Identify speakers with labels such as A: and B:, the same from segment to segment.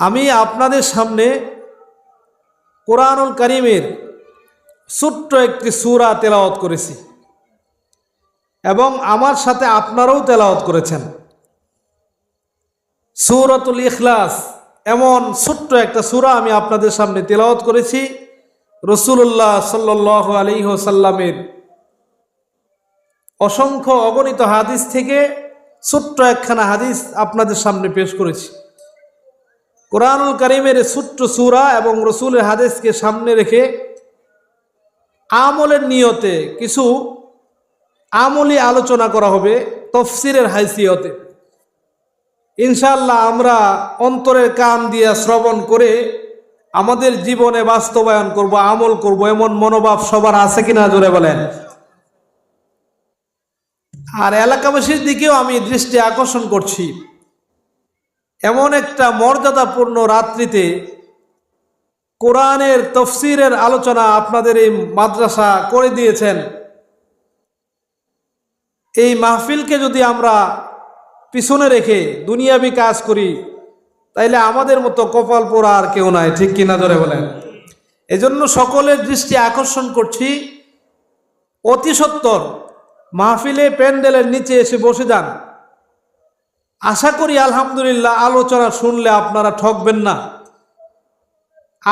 A: আমি আপনাদের সামনে কোরআনুল করিমের ছোট্ট একটি সুরা তেলাওয়াত করেছি এবং আমার সাথে আপনারাও তেলাওয়াত করেছেন। সূরাতুল ইখলাস এমন ছোট্ট একটা সূরা আমি আপনাদের সামনে তেলাওয়াত করেছি। রসুল্লাহ সাল্লাহ আলিহসাল্লামের অসংখ্য অগণিত হাদিস থেকে ছোট্ট একখানা হাদিস আপনাদের সামনে পেশ করেছি। কোরআনুল করিমের ছোট্ট সুরা এবং রসুলের হাদিসকে সামনে রেখে আমলের নিয়তে কিছু আমলি আলোচনা করা হবে তফসিরের হাইসিয়তে। ইনশাল্লাহ আমরা অন্তরের কান দিয়ে শ্রবণ করে আমাদের জীবনে বাস্তবায়ন করব, আমল করব, এমন মনোভাব সবার আছে কিনা জোরে বলেন। আর এলাকাবাসীর দিকেও আমি দৃষ্টি আকর্ষণ করছি। এমন একটা মর্যাদাপূর্ণ রাত্রিতে কোরআনের তফসিরের আলোচনা আপনাদের এই মাদ্রাসা করে দিয়েছেন। এই মাহফিলকে যদি আমরা পিছনে রেখে দুনিয়াবি কাজ করি, তাইলে আমাদের মতো কপাল পোড়া আর কেউ নাই, ঠিক কিনা ধরে বলেন? এজন্য সকলের দৃষ্টি আকর্ষণ করছি। অতি সত্তর মাহফিলে প্যান্ডেলের নিচে এসে বসে যান। আশা করি আলহামদুলিল্লাহ আলোচনা শুনলে আপনারা ঠকবেন না।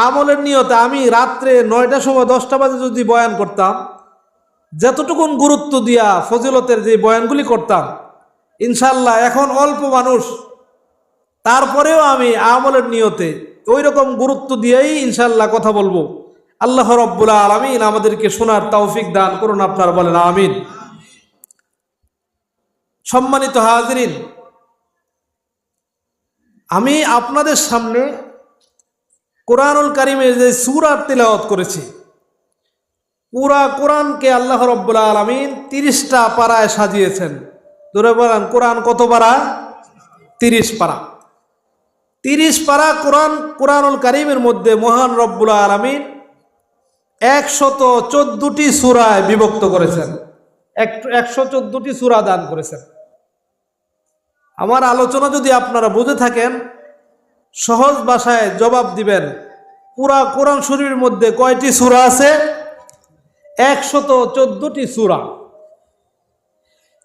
A: আমলের নিয়তে আমি রাত্রে নয়টার সময় দশটা বাজে যদি বয়ান করতাম, যতটুকুন গুরুত্ব দিয়া ফজিলতের যে বয়ানগুলি করতাম ইনশাল্লাহ এখন অল্প মানুষ, তারপরেও আমি আমলের নিয়তে ওই রকম গুরুত্ব দিয়েই ইনশাল্লাহ কথা বলব। আল্লাহ রব্বুল আলমিন আমাদেরকে শোনার তৌফিক দান করুন আপনার বলেন, আমিন। সম্মানিত হাজরিন, আমি আপনাদের সামনে কোরআনুল কারিমের যে সুরার তিলাওয়াত করেছি, পুরা কোরআনকে আল্লাহ রব্বুল্লা আলমিন তিরিশটা পাড়ায় সাজিয়েছেন। ধরে বলেন, কোরআন কত পাড়া তিরিশ পাড়া তিরিশ পাড়া কোরআন, কোরআনুল কারিমের মধ্যে মহান রব্বুল আলমিন একশত চোদ্দটি সুরায় বিভক্ত করেছেন। একশো চোদ্দটি সুরা দান করেছেন। আমার আলোচনা যদি আপনারা বুঝে থাকেন, সহজ ভাষায় জবাব দিবেন। পুরা কোরআন শরীরের মধ্যে কয়টি সুরা আছে? একশত চোদ্দটি সুরা।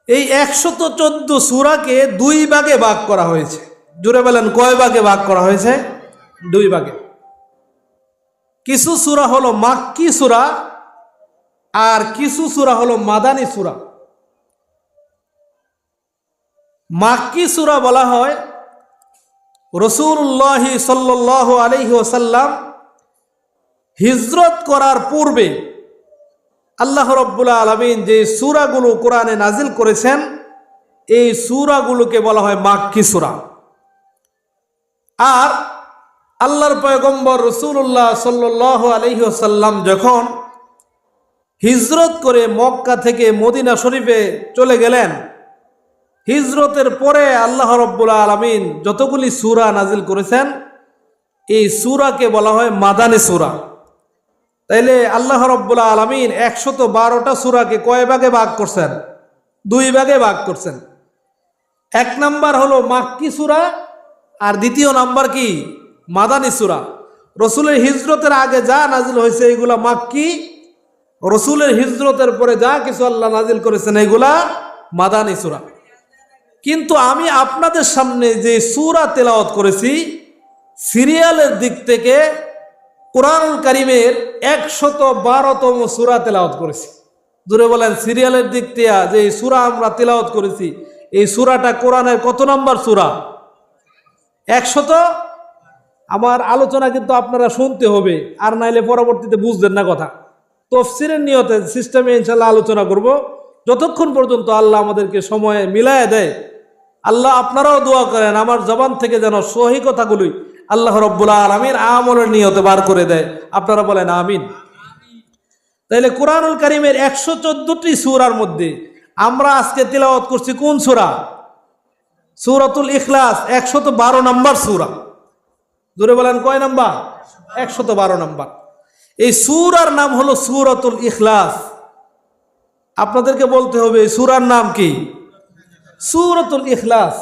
A: এই একশত চোদ্দ সুরাকে দুই ভাগে ভাগ করা হয়েছে। জুড়ে বলেন, কয় ভাগে ভাগ করা হয়েছে? দুই ভাগে। কিছু সুরা হলো মাক্কি সুরা আর কিছু সুরা হলো মাদানী সুরা। মাক্কি সুরা বলা হয় রসুল্লাহি সাল্লাহ আলহি ওসাল্লাম হিজরত করার পূর্বে আল্লাহ রব্বুল্লা আলমিন যে সুরাগুলো কোরআনে নাজিল করেছেন, এই সুরাগুলোকে বলা হয় মাক্কি সুরা। আর আল্লাহর পয়গম্বর রসুল্লাহ সাল্লাহ আলহি ওসাল্লাম যখন হিজরত করে মক্কা থেকে মদিনা শরীফে চলে গেলেন হিজরতের পরে আল্লাহ রব্বুল্লা আলমিন যতগুলি সুরা নাজিল করেছেন, এই সুরাকে বলা হয় মাদানী সুরা। তাইলে আল্লাহ রব্বুল্লা আলমিন একশত বারোটা সুরাকে কয় ভাগে ভাগ করছেন? দুই ভাগে ভাগ করছেন। এক নাম্বার হলো মাক্কি সুরা, আর দ্বিতীয় নাম্বার কি? মাদানী সুরা। রসুলের হিজরতের আগে যা নাজিল হয়েছে, এইগুলা মাক্কি। রসুলের হিজরতের পরে যা কিছু আল্লাহ নাজিল করেছেন, এইগুলা মাদানী সুরা। কিন্তু আমি আপনাদের সামনে যে সুরা তেলাওয়াত করেছি, সিরিয়ালের দিক থেকে কোরআন করিমের একশত বারোতম সুরা তেলাওয়াত করেছি। দূরে বলেন, সিরিয়ালের দিক থেকে যে সুরা আমরা তেলাওয়াত করেছি, এই সুরাটা কোরআনের কত নম্বর সুরা? একশত? আমার আলোচনা কিন্তু আপনারা শুনতে হবে, আর নাইলে পরবর্তীতে বুঝবেন না কথা। তফসিরের নিয়তে সিস্টেমে ইনশাল্লাহ আলোচনা করব। যতক্ষণ পর্যন্ত আল্লাহ আমাদেরকে সময়ে মিলায় দেয় আল্লাহ আপনারাও দোয়া করেন, আমার জবান থেকে যেন সহি কথাগুলোই আল্লাহ রব্বুল্লাহ আলমিন আমলের নিয়তে বার করে দেয়। আপনারা বলেন, আমিন। তাইলে কোরআনুল করিমের একশো চোদ্দটি সুরার মধ্যে আমরা আজকে তিলাওয়াত করছি কোন সুরা? সুরাতুল ইখলাস একশত বারো নম্বর সুরা। জোরে বলেন, কয় নাম্বার? একশত বারো নাম্বার। এই সুরার নাম হলো সুরাতুল ইখলাস। আপনাদেরকে বলতে হবে সুরার নাম কি? সুরাতুল ইখলাস।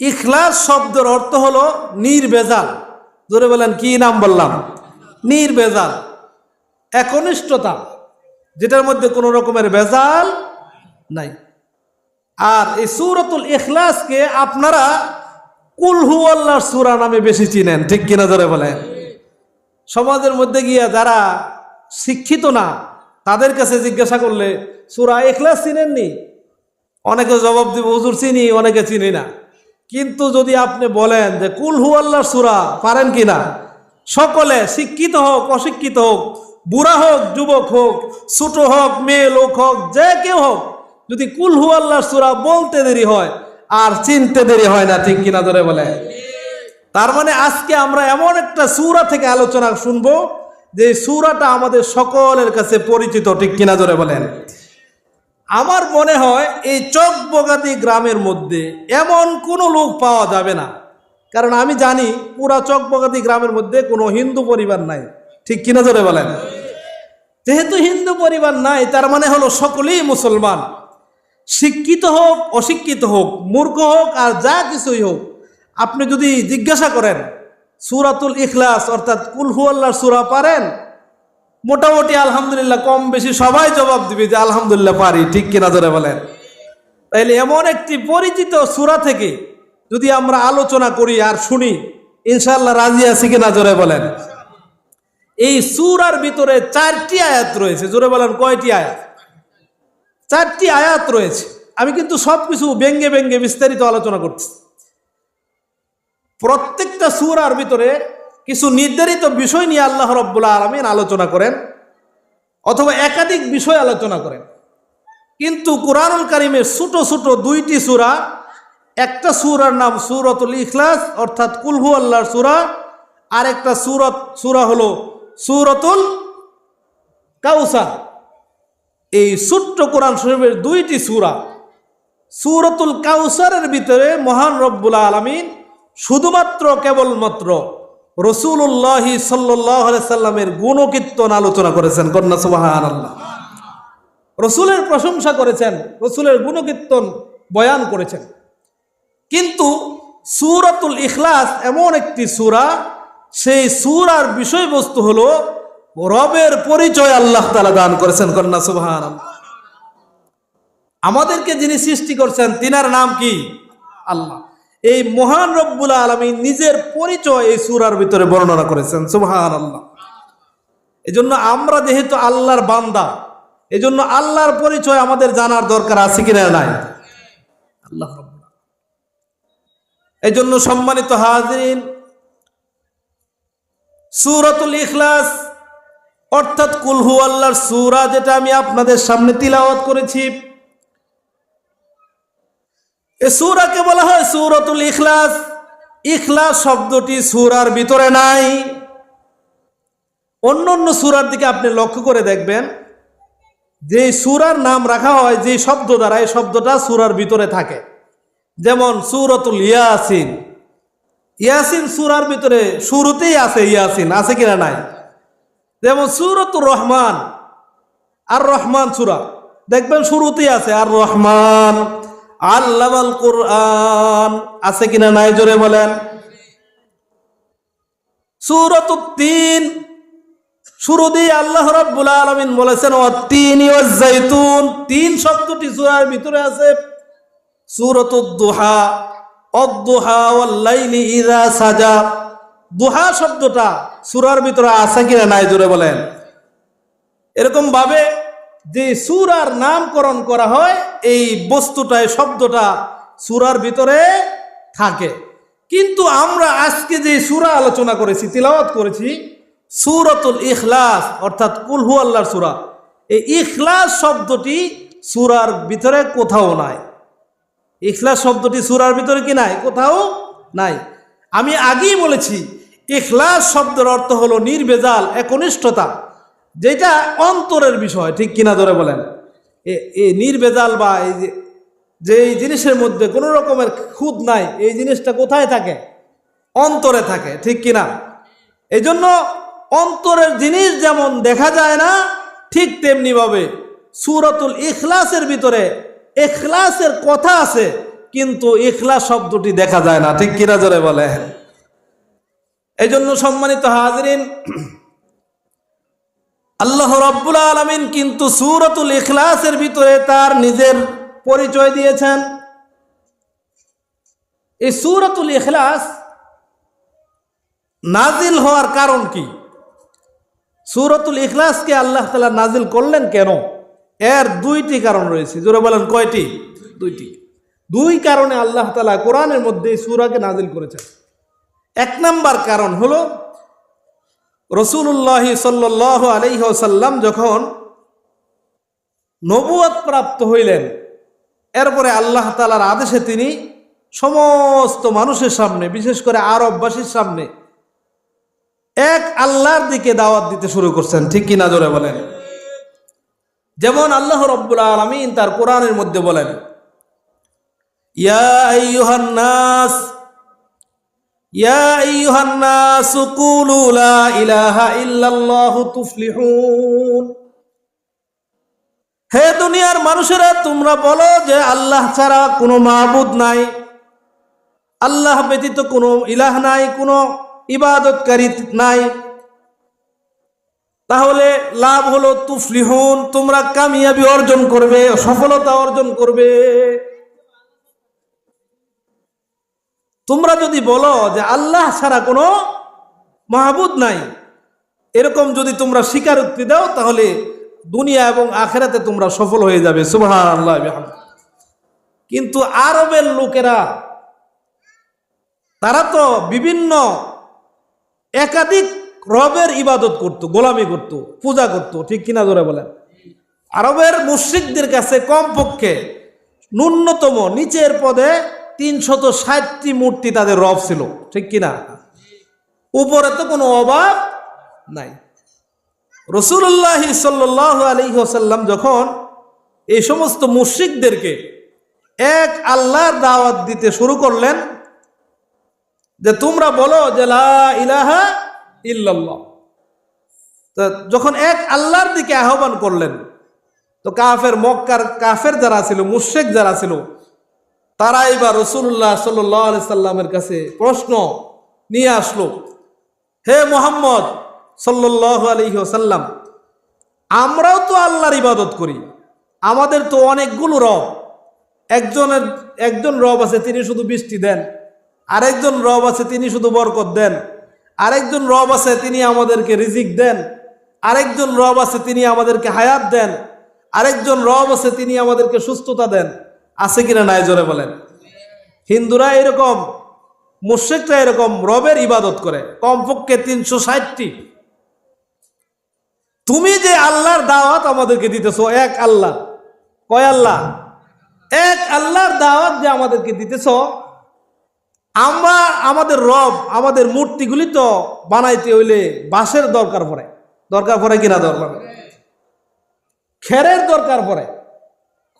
A: ইখলাস শব্দের অর্থ হলো নির্বেজাল ধরে বলেন, কি নাম বললাম? নির্বেজাল একনিষ্ঠতা, যেটার মধ্যে কোনো রকমের বেজাল নাই। আর এই সুরতুল ইখলাসকে আপনারা কুলহু সুরা নামে বেশি চিনেন, ঠিক কিনা ধরে বলেন? সমাজের মধ্যে গিয়া যারা শিক্ষিত না, তাদের কাছে জিজ্ঞাসা করলে, সুরা এখলাস চিনেননি? অনেকে জবাব দিব, হুজুর চিনি? অনেকে চিনি না। কিন্তু যদি আপনি বলেন যে কুলহু আল্লাহর সুরা পারেন কি না? সকলে শিক্ষিত হোক, অশিক্ষিত হোক, বুড়া হোক, যুবক হোক, ছোট হোক, মেয়ে, লোক হোক, যে কেউ হোক, যদি কুলহু আল্লাহর সুরা বলতে দেরি হয় আর চিনতে দেরি হয় না, ঠিক কিনা ধরে বলে? তার মানে আজকে আমরা এমন একটা সুরা থেকে আলোচনা শুনব, যে সুরাটা আমাদের সকলের কাছে পরিচিত, ঠিক কিনা ধরে বলেন? আমার মনে হয় এই চকবগাতি গ্রামের মধ্যে এমন কোনো লোক পাওয়া যাবে না। কারণ আমি জানি পুরা চকবগাতি গ্রামের মধ্যে কোনো হিন্দু পরিবার নাই। ঠিক কিনা ধরে বলেন? যেহেতু হিন্দু পরিবার নাই, তার মানে হলো সকলেই মুসলমান। শিক্ষিত হোক, অশিক্ষিত হোক, মূর্খ হোক আর যা কিছুই হোক, আপনি যদি জিজ্ঞাসা করেন, সুরাতুল ইখলাস অর্থাৎ কুলহু আল্লাহর সুরা পারেন মোটামুটি আলহামদুলিল্লাহ, কম বেশি সবাই জবাব দিবে যে আলহামদুলিল্লাহ পারি, ঠিক কিনা ধরে বলেন। তাইলে এমন একটি পরিচিত সুরা থেকে যদি আমরা আলোচনা করি আর শুনি ইনশাল্লাহ রাজি আছি কিনা জোরে বলেন। এই সুরার ভিতরে চারটি আয়াত রয়েছে, জোরে বলেন কয়টি আয়াত? চারটি আয়াত রয়েছে। আমি কিন্তু সবকিছু ব্যঙ্গে ব্যঙ্গে বিস্তারিত আলোচনা করছি প্রত্যেকটা সুরার ভিতরে কিছু নির্ধারিত বিষয় নিয়ে আল্লাহ রব্বুল্লা আলমিন আলোচনা করেন অথবা একাধিক বিষয় আলোচনা করেন। কিন্তু কোরআনুল কারিমের ছোট ছোট দুইটি সুরা, একটা সুরার নাম সুরতুল ইখলাস, অর্থাৎ কুলহু আল্লাহর সুরা, আর একটা সুরত সুরা হলো সুরতুল কাউসা এই ছোট্ট কোরআন শরীফের দুইটি সুরা, সুরতুল কাউসারের ভিতরে মহান রব্বুল আলমিন শুধুমাত্র কেবলমাত্র রসুল্লাহি সাল্লাহ সাল্লামের গুণকীর্তন আলোচনা করেছেন, কন্যা সুবাহান আল্লাহ রসুলের প্রশংসা করেছেন, রসুলের গুণকীর্তন বয়ান করেছেন। কিন্তু সুরাতুল ইখলাস এমন একটি সুরা, সেই সুরার বিষয়বস্তু হলো রবের পরিচয় আল্লাহ তালা দান করেছেন, কন্যা সুবাহান আমাদেরকে যিনি সৃষ্টি করছেন, তিনার নাম কি? আল্লাহ। এই মহান রব্বুল আলমী নিজের পরিচয় এই সুরার ভিতরে বর্ণনা করেছেন সুবহান আল্লাহ এজন্য আমরা যেহেতু আল্লাহর বান্দা, এজন্য আল্লাহর পরিচয় আমাদের জানার দরকার আছে কিনা নাই? আল্লাহ এই জন্য সম্মানিত হাজরিন, সুরাতুল ইখলাস, অর্থাৎ কুলহু আল্লাহর সুরা যেটা আমি আপনাদের সামনে তিলাওয়াত করেছি এ সুরাকে বলা হয় সুরতুল ইখলাস। ইখলাস শব্দটি সুরার ভিতরে নাই। অন্য অন্য সুরার দিকে আপনি লক্ষ্য করে দেখবেন যে সুরার নাম রাখা হয় যে শব্দ দ্বারা এই শব্দটা সুরার ভিতরে থাকে। যেমন সুরতুল ইয়াসিন। ইয়াসিন সুরার ভিতরে শুরুতেই আছে ইয়াসিন, আছে কিনা নাই? যেমন সুরতুর রহমান, আর রহমান সুরা। দেখবেন শুরুতেই আছে আর রহমান। আল্লামাল কোরআন। আছে কিনা নাই জোরে বলেন? সুরত তিন শুরু দিয়ে আল্লাহ রাব্বুল আলামিন বলেছেন ও তিন জাইতুন তিন শব্দটি সূরার ভিতরে আছে। সূরাতুদ দুহা অদ্দুহা ওয়াল লাইলি ইযা সাজা। দুহা শব্দটা সূরার ভিতরে আছে কিনা নাই জোরে বলেন? এরকম ভাবে যে সুরার নামকরণ করা হয়, এই বস্তুটায়, শব্দটা সুরার ভিতরে থাকে। কিন্তু আমরা আজকে যে সুরা আলোচনা করেছি, তিলাওয়াত করেছি, সুরতুল ইখলাস, অর্থাৎ কুলহু আল্লাহর সুরা, এই ইখলাস শব্দটি সুরার ভিতরে কোথাও নাই। ইখলাস শব্দটি সুরার ভিতরে কি নাই? কোথাও নাই। আমি আগেই বলেছি, ইখলাস শব্দের অর্থ হলো নির্বেজাল একনিষ্ঠতা। যেটা অন্তরের বিষয়, ঠিক কিনা ধরে বলেন। এই নির্বেজাল বা এই যে এই জিনিসের মধ্যে কোনো রকমের খুদ নাই, এই জিনিসটা কোথায় থাকে? অন্তরে থাকে, ঠিক কিনা? এই জন্য অন্তরের জিনিস যেমন দেখা যায় না, ঠিক তেমনিভাবে সুরতুল ইখলাসের ভিতরে এখলাসের কথা আছে, কিন্তু ইখলাস শব্দটি দেখা যায় না, ঠিক কিনা জোরে বলে এই জন্য সম্মানিত হাজরিন আল্লাহ রব্বুল আলমিন কিন্তু সুরতুল ইখলাসের ভিতরে তার নিজের পরিচয় দিয়েছেন। এই সুরতুল ইখলাস নাজিল হওয়ার কারণ কি? সুরতুল ইখলাসকে আল্লাহ তালা নাজিল করলেন কেন? এর দুইটি কারণ রয়েছে। জোরে বলেন, কয়টি? দুইটি। দুই কারণে আল্লাহ তালা কোরআনের মধ্যে সুরাকে নাজিল করেছেন। এক নাম্বার কারণ হলো রসুল্লাহ সাল্লাহ আলহ্লাম যখন নবুয়াত প্রাপ্ত হইলেন, এরপরে আল্লাহ তালার আদেশে তিনি সমস্ত মানুষের সামনে, বিশেষ করে আরববাসীর সামনে, এক আল্লাহর দিকে দাওয়াত দিতে শুরু করছেন। ঠিক কি না জোরে বলেন? যেমন আল্লাহ রব্বুল আলমিন তার কোরআনের মধ্যে বলেন, ইয়া হে দুনিয়ার মানুষেরা, তোমরা বলো যে আল্লাহ ছাড়া কোনো মাহবুদ নাই। আল্লাহ ব্যতীত কোনো ইলাহ নাই, কোনো ইবাদতকারী নাই। তাহলে লাভ হলো তুফলিহুন, তোমরা কামিয়াবি অর্জন করবে, সফলতা অর্জন করবে। তোমরা যদি বলো যে আল্লাহ ছাড়া কোনো মাহবুদ নাই, এরকম যদি তোমরা স্বীকারোক্তি দাও, তাহলে দুনিয়া এবং আখেরাতে তোমরা সফল হয়ে যাবে। সুবাহ আল্লাহ কিন্তু আরবের লোকেরা, তারা তো বিভিন্ন একাধিক রবের ইবাদত করত, গোলামি করত, পূজা করত, ঠিক কিনা ধরে বলেন? আরবের মুশ্রিকদের কাছে কমপক্ষে ন্যূনতম নিচের পদে তিনশত ষাটটি মূর্তি তাদের রব ছিল, ঠিক কিনা? উপরে তো কোনো অভাব নাই। রসুল্লাহ সাল্লাহ আলী ওসাল্লাম যখন এই সমস্ত মুশ্রিকদেরকে এক আল্লাহর দাওয়াত দিতে শুরু করলেন, যে তোমরা বলো যে ইলাহা ইল্লাল্লাহ। যখন এক আল্লাহর দিকে আহ্বান করলেন, তো কাফের মক্কার কাফের যারা ছিল মুশেক যারা ছিল তারাই বা রসুল্লাহ সাল্লি সাল্লামের কাছে প্রশ্ন নিয়ে আসলো, হে মোহাম্মদ সাল্লাহ আলহি সাল্লাম আমরাও তো আল্লাহর ইবাদত করি, আমাদের তো অনেকগুলো রব, একজনের, একজন রব আছে তিনি শুধু বৃষ্টি দেন, আরেকজন রব আছে তিনি শুধু বরকত দেন, আরেকজন রব আছে তিনি আমাদেরকে রিজিক দেন, আরেকজন রব আছে তিনি আমাদেরকে হায়াত দেন, আরেকজন রব আছে তিনি আমাদেরকে সুস্থতা দেন আছে কিনা নাই জোরে বলেন। হিন্দুরা এরকম মুর্শেকরা এরকম রবের ইবাদত করে, কমপক্ষে তিনশো ষাটটি। তুমি যে আল্লাহর দাওয়াত আমাদেরকে দিতেছ, এক আল্লাহ। কয় আল্লাহ? এক আল্লাহর দাওয়াত যে আমাদেরকে দিতেছ, আমরা আমাদের রব, আমাদের মূর্তিগুলি তো বানাইতে হইলে বাঁশের দরকার পড়ে। দরকার পড়ে কিনা দরকার খেরের দরকার পড়ে,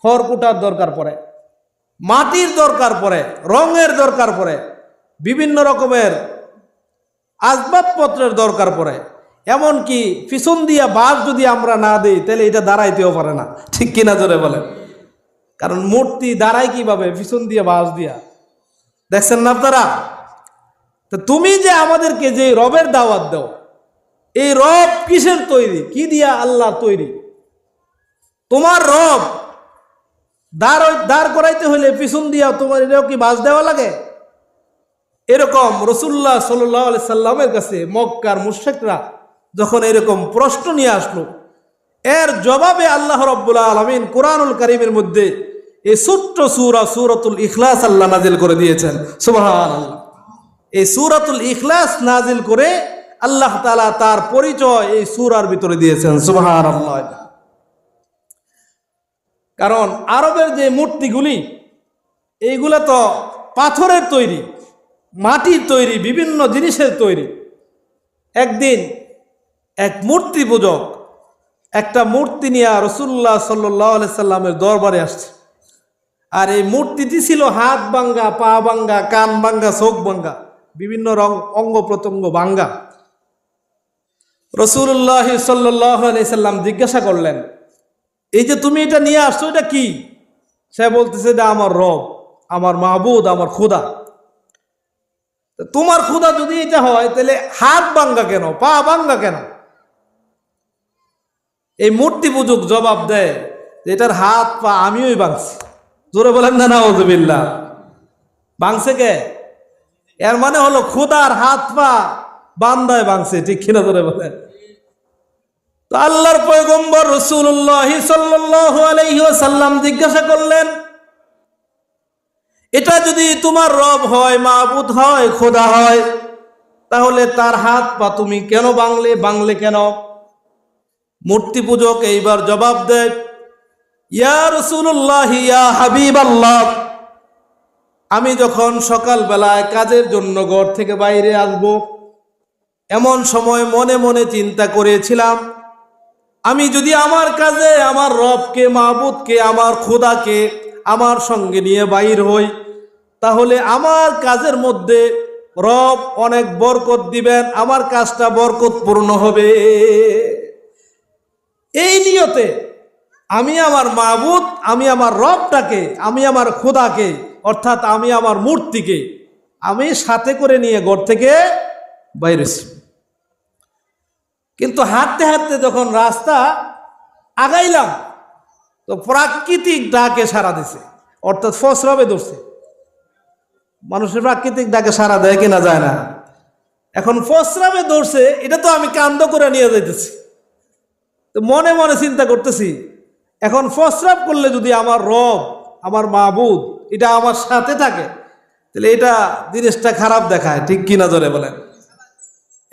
A: খড়কুটার দরকার পড়ে। মাটির দরকার পড়ে, রঙের দরকার পড়ে, বিভিন্ন রকমের আসবাবপত্রের দরকার পড়ে। এমনকি পিছন দিয়া বাস যদি আমরা না দিই, তাহলে এটা দাঁড়াইতেও পারে না। ঠিক কিনা জোরে বলেন? কারণ মূর্তি দাঁড়ায় কীভাবে? পিছন দিয়ে বাস দিয়া। দেখছেন না আপনারা? তো তুমি যে আমাদেরকে যে রবের দাওয়াত দাও, এই রব কিসের তৈরি? কি দিয়া আল্লাহ তৈরি? তোমার রব দাঁড় দাঁড় করাইতে হইলে পিছন দিয়া তোমার এটাও কি বাস দেওয়া লাগে? এরকম রসুল্লাহ সাল্লি সাল্লামের কাছে মক্কার মুশেকরা যখন এরকম প্রশ্ন নিয়ে আসলো, এর জবাবে আল্লাহ রব্বুল্লা আলমিন কোরআনুল করিমের মধ্যে এই ছোট্ট সুরা সুরতুল ইখলাস আল্লাহ নাজিল করে দিয়েছেন। আল্লাহ এই সুরাতুল ইখলাস নাজিল করে আল্লাহ তালা তার পরিচয় এই সুরার ভিতরে দিয়েছেন। সুবাহান আল্লাহ কারণ আরবের যে মূর্তিগুলি, এইগুলা তো পাথরের তৈরি, মাটির তৈরি, বিভিন্ন জিনিসের তৈরি। একদিন এক মূর্তি পূজক একটা মূর্তি নিয়ে রসুল্লাহ সাল্লাহ সাল্লামের দরবারে আসছে। আর এই মূর্তিটি ছিল হাত ভাঙ্গা, পা ভাঙ্গা, কান ভাঙ্গা, চোখ ভাঙ্গা, বিভিন্ন রং, অঙ্গ প্রত্যঙ্গ ভাঙ্গা। রসুল্লাহ সাল্লাহ সাল্লাম জিজ্ঞাসা করলেন এই যে তুমি এটা নিয়ে আসছো, এটা কি? সে বলতেছে, এটা আমার রব, আমার মাহবুদ আমার খুদা। তোমার খুদা যদি এটা হয়, তাহলে হাত বাঙ্গা কেন? পা বাঙ্গা কেন? এই মূর্তি পুজুক জবাব দেয় এটার হাত, পা আমিওই বাংছি জোরে বলেন না না বাংছে কে? এর মানে হলো খুদার হাত, পা বান্দায় বাংছে ঠিক কিনা জোরে বলেন। আল্লাহর পয়গম্বর রসুল্লাহ সাল্লাল্লাহু আলাইহি ওয়াসাল্লাম জিজ্ঞাসা করলেন, এটা যদি তোমার রব হয় মাহবুদ হয়, খোদা হয়, তাহলে তার হাত পা তুমি কেন বাংলে বাংলে কেন? মূর্তি পূজক এইবার জবাব দেয়, ইয়া রসুল্লাহ ইয়া হাবিব আল্লাহ আমি যখন সকালবেলায় কাজের জন্য ঘর থেকে বাইরে আসব, এমন সময় মনে মনে চিন্তা করেছিলাম আমি যদি আমার কাজে, আমার রবকে মাহবুদকে আমার খোদাকে, আমার সঙ্গে নিয়ে বাইর হই, তাহলে আমার কাজের মধ্যে রব অনেক বরকত দিবেন, আমার কাজটা বরকতপূর্ণ হবে। এই নিয়তে আমি আমার মাহবুদ আমি আমার রবটাকে, আমি আমার খোদাকে, অর্থাৎ আমি আমার মূর্তিকে, আমি সাথে করে নিয়ে ঘর থেকে বাইরেছি। কিন্তু হাঁটতে হাঁটতে যখন রাস্তা আগাইলাম, তো প্রাকৃতিক ডাকে সারা দিছে। অর্থাৎ ফসরবে ধরছে। মানুষের প্রাকৃতিক ডাকে সারা দেয় কিনা যায় না। এখন ফসরাবে ধরছে, এটা তো আমি কান্দ করে নিয়ে যাইতেছি। তো মনে মনে চিন্তা করতেছি, এখন ফসরাব করলে যদি আমার রব, আমার মাহবুদ এটা আমার সাথে থাকে, তাহলে এটা জিনিসটা খারাপ দেখায়, ঠিক কিনা ধরে বলেন?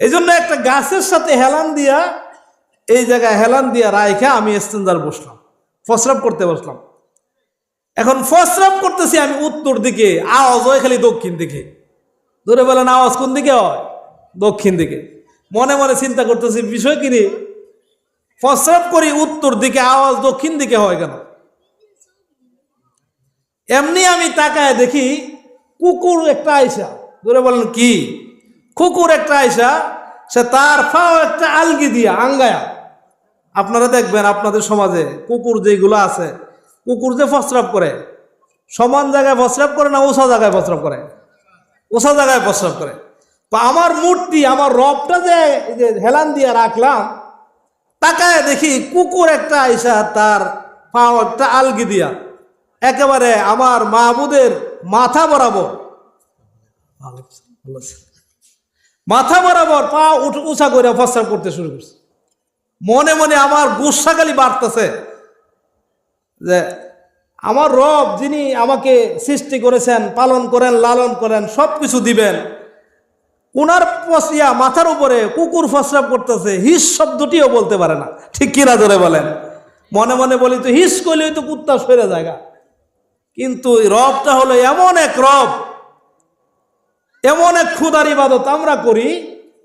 A: এই জন্য একটা গাছের সাথে হেলান দিয়া, এই জায়গায় হেলান দিয়া রাইখা আমি স্টেঞ্জার বসলাম, ফসরাব করতে বসলাম। এখন ফসরাব করতেছি আমি উত্তর দিকে, আওয়াজ হয় খালি দক্ষিণ দিকে। ধরে বলেন আওয়াজ কোন দিকে হয়? দক্ষিণ দিকে। মনে মনে চিন্তা করতেছি, বিষয় কিনে রে? ফসরাব করি উত্তর দিকে, আওয়াজ দক্ষিণ দিকে হয় কেন? এমনি আমি তাকায় দেখি কুকুর একটা আইসা, ধরে বলেন কি? কুকুর একটা আইসা, সে তার ফাও একটা আলগি দিয়া আঙ্গায়া। আপনারা দেখবেন আপনাদের সমাজে কুকুর যেগুলো আছে, কুকুর যে ফসরাপ করে, সমান জায়গায় ফসরাপ করে না ওসা জায়গায় ফসরাপ করে? ওসা জায়গায় ফসরাপ করে। তো আমার মূর্তি, আমার রবটা যে হেলান দিয়ে রাখলাম, তাকায় দেখি কুকুর একটা আইসা, তার পাও একটা আলগি দিয়া। একেবারে আমার মাহবুদের মাথা বরাবর। মাথা বরাবর পা উঁচা করে ফসরাপ করতে শুরু করছে। মনে মনে আমার গুসাখালি বাড়তেছে যে আমার রব যিনি আমাকে সৃষ্টি করেছেন, পালন করেন, লালন করেন সব কিছু দিবেন ওনার পশিয়া মাথার উপরে কুকুর ফসরাপ করতেছে, হিস শব্দটিও বলতে পারে না। ঠিক কিনা ধরে বলেন? মনে মনে বলি তো, হিস করলেই তো কুত্তা সরে জায়গা কিন্তু রবটা হলো এমন এক রব এমন এক ক্ষুদার ইবাদত আমরা করি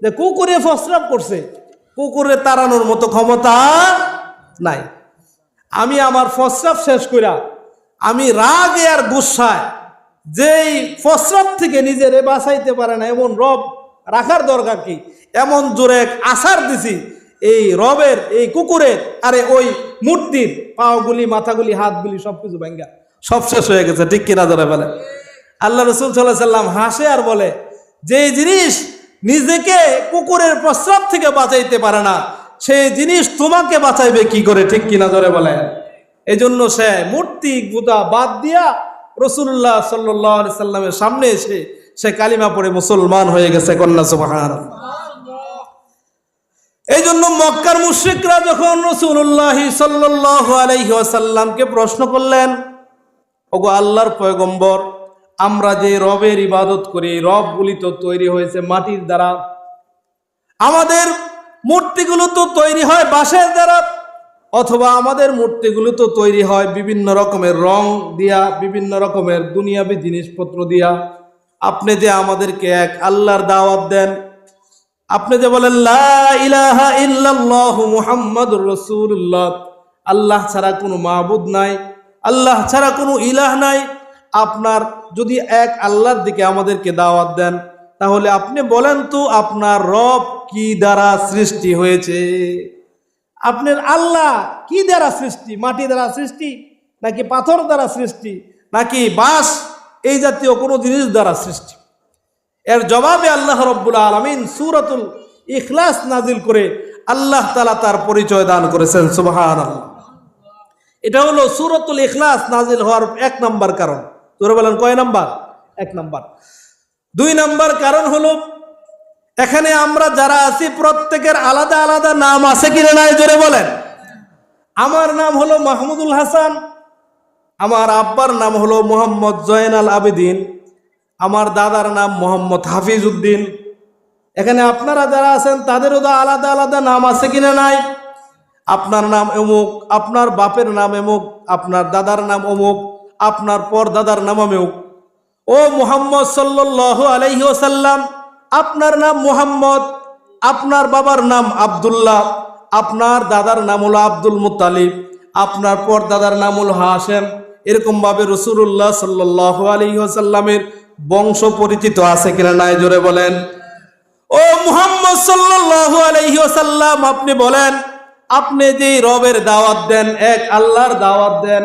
A: যে কুকুরে ফসরাপ করছে। কুকুরে তাড়ানোর মতো ক্ষমতা নাই। আমি আমার ফসরাপ শেষ কইরা, আমি রাগে আর গুসায় যেই ফসরাপ থেকে নিজের নিজেরে বাঁচাইতে পারে না, এমন রব রাখার দরকার কি? এমন জোরে এক আসার দিছি, এই রবের, এই কুকুরের, আরে ওই মূর্তির, পাওগুলি, মাথাগুলি, হাতগুলি সব কিছু ভেঙ্গা। সব শেষ হয়ে গেছে, ঠিক কিনা ধরে বলে আল্লাহ রসুল সাল্লাম হাসে আর বলে যে জিনিস নিজেকে কুকুরের প্রস্রাব থেকে বাঁচাইতে পারে না, সেই জিনিস তোমাকে বাঁচাইবে কি করে? ঠিক কিনা ধরে বলে এই জন্য সে মূর্তি, গুদা বাদ দিয়া রসুল্লাহ সাল্লাহ সাল্লামের সামনে এসে সে কালিমা পড়ে মুসলমান হয়ে গেছে, কন্যা সুবাহান এই জন্য মক্কার মুশ্রিকরা যখন রসুল্লাহ সাল্লাহ আলাইহি প্রশ্ন করলেন, ওগো আল্লাহর পয়গম্বর আমরা যে রবের ইবাদত করি, রবগুলি তো তৈরি হয়েছে মাটির দ্বারা। আমাদের মূর্তিগুলো তো তৈরি হয় বাঁশের দ্বারা, অথবা আমাদের মূর্তিগুলো তো তৈরি হয় বিভিন্ন রকমের রং দিয়া, বিভিন্ন রকমের দুনিয়াবি জিনিসপত্র দিয়া। আপনি যে আমাদেরকে এক আল্লাহর দাওয়াত দেন, আপনি যে বলেন ইলাহা ইল্লাল্লাহ মুহাম্মাদুর রাসূলুল্লাহ আল্লাহ ছাড়া কোনো মাবুদ নাই, আল্লাহ ছাড়া কোনো ইলাহ নাই। আপনার যদি এক আল্লাহর দিকে আমাদেরকে দাওয়াত দেন, তাহলে আপনি বলেন তো আপনার রব কি দ্বারা সৃষ্টি হয়েছে? আপনার আল্লাহ কি দ্বারা সৃষ্টি? মাটি দ্বারা সৃষ্টি? নাকি পাথর দ্বারা সৃষ্টি? নাকি বাঁশ? এই জাতীয় কোনো জিনিস দ্বারা সৃষ্টি? এর জবাবে আল্লাহ রব্বুল আলমিন সুরাতুল ইখলাস নাজিল করে আল্লাহ তালা তার পরিচয় দান করেছেন আল্লাহ এটা হলো সুরতুল ইখলাস নাজিল হওয়ার এক নম্বর কারণ। তোরা বলেন, কয় নাম্বার? এক নাম্বার। দুই নাম্বার কারণ হলো, এখানে আমরা যারা আছি, প্রত্যেকের আলাদা আলাদা নাম আছে কিনা নাই জোরে বলেন। আমার নাম হলো মাহমুদুল হাসান, আমার আব্বার নাম হলো মোহাম্মদ জয়নাল আবেদিন, আমার দাদার নাম মোহাম্মদ হাফিজ উদ্দিন এখানে আপনারা যারা আছেন, তাদেরও তো আলাদা আলাদা নাম আছে কিনা নাই? আপনার নাম অমুক আপনার বাপের নাম অমুক আপনার দাদার নাম অমুক আপনার পর দাদার নাম অমুক ও মুহাম্মদ সাল্লাল্লাহু আলাইহি ওসাল্লাম আপনার নাম মুহাম্মদ, আপনার বাবার নাম আব্দুল্লাহ, আপনার দাদার নাম হলো আব্দুল মুতালিব, আপনার পর দাদার নাম হলো হাসেম এরকম ভাবে রসুল্লাহ সাল্লাল্লাহু আলাইহি ওসাল্লামের বংশ পরিচিত আছে কিনা নাই জোরে বলেন। ও মুহাম্মদ সাল্লাল্লাহু আলাইহি ওয়াসাল্লাম, আপনি বলেন, আপনি যে রবের দাওয়াত দেন, এক আল্লাহর দাওয়াত দেন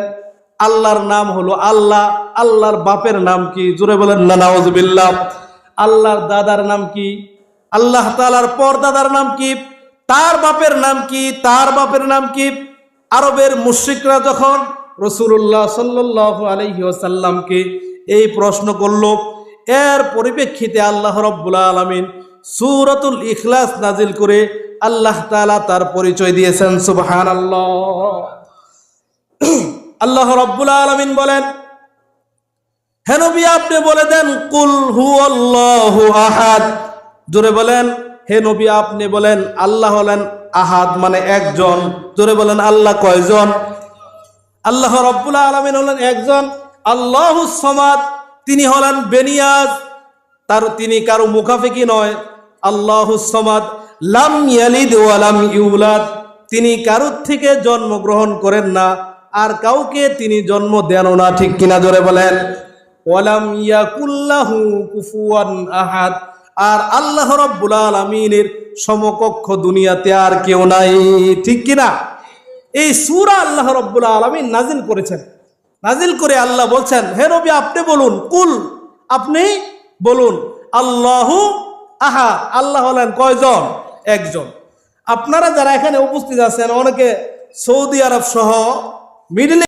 A: আল্লাহর নাম হলো আল্লাহ। আল্লাহর বাপের নাম কি? জোরে বলেন না আল্লাহর দাদার নাম কি? আল্লাহ তালার পর দাদার নাম কি? তার বাপের নাম কি? তার বাপের নাম কি? আরবের মুশরিকরা যখন রসুল্লাহ ওয়াসাল্লামকে এই প্রশ্ন করল, এর পরিপ্রেক্ষিতে আল্লাহ রব্বুল আলমিন সুরতুল ইখলাস নাজিল করে আল্লাহ তাআলা তার পরিচয় দিয়েছেন সুবহান আল্লাহ রব্বুল আলমিন বলেন হেনবি আপনি বলে দেন, কুল হু আল্লাহু আহাদ। জোরে বলেন, হে নবী, আপনি বলেন, আল্লাহ হলেন আহাদ মানে একজন। জোরে বলেন, আল্লাহ কয়জন? আল্লাহ রব্বুল আলমিন হলেন একজন। আল্লাহ সমাদ, তিনি হলেন বেনিয়াজ তার, তিনি কারও মুখাফিকি নয়। আল্লাহ সমাদ, লাম ইয়ালিদ ওয়ালাম ইউলাদ। তিনি কারোর থেকে জন্মগ্রহণ করেন না। আর কাউকে তিনি জন্ম দেন না, ঠিক কিনা ধরে বলেন। ওয়ালাম ইয়াকুল্লাহু কুফুয়ান আহাদ। আর আল্লাহ রব্বুল আলামিনের সমকক্ষ দুনিয়াতে আর কেউ নাই, ঠিক কিনা? এই সূরা আল্লাহ রব্বুল আলামিন নাজিল করেছেন। নাজিল করে আল্লাহ বলছেন, হে নবী, আপনি বলুন, কুল, আপনি বলুন, আল্লাহু আহা আল্লাহ হলেন কয়জন? একজন। আপনারা যারা এখানে উপস্থিত আছেন, অনেকে সৌদি আরব সহ মিডল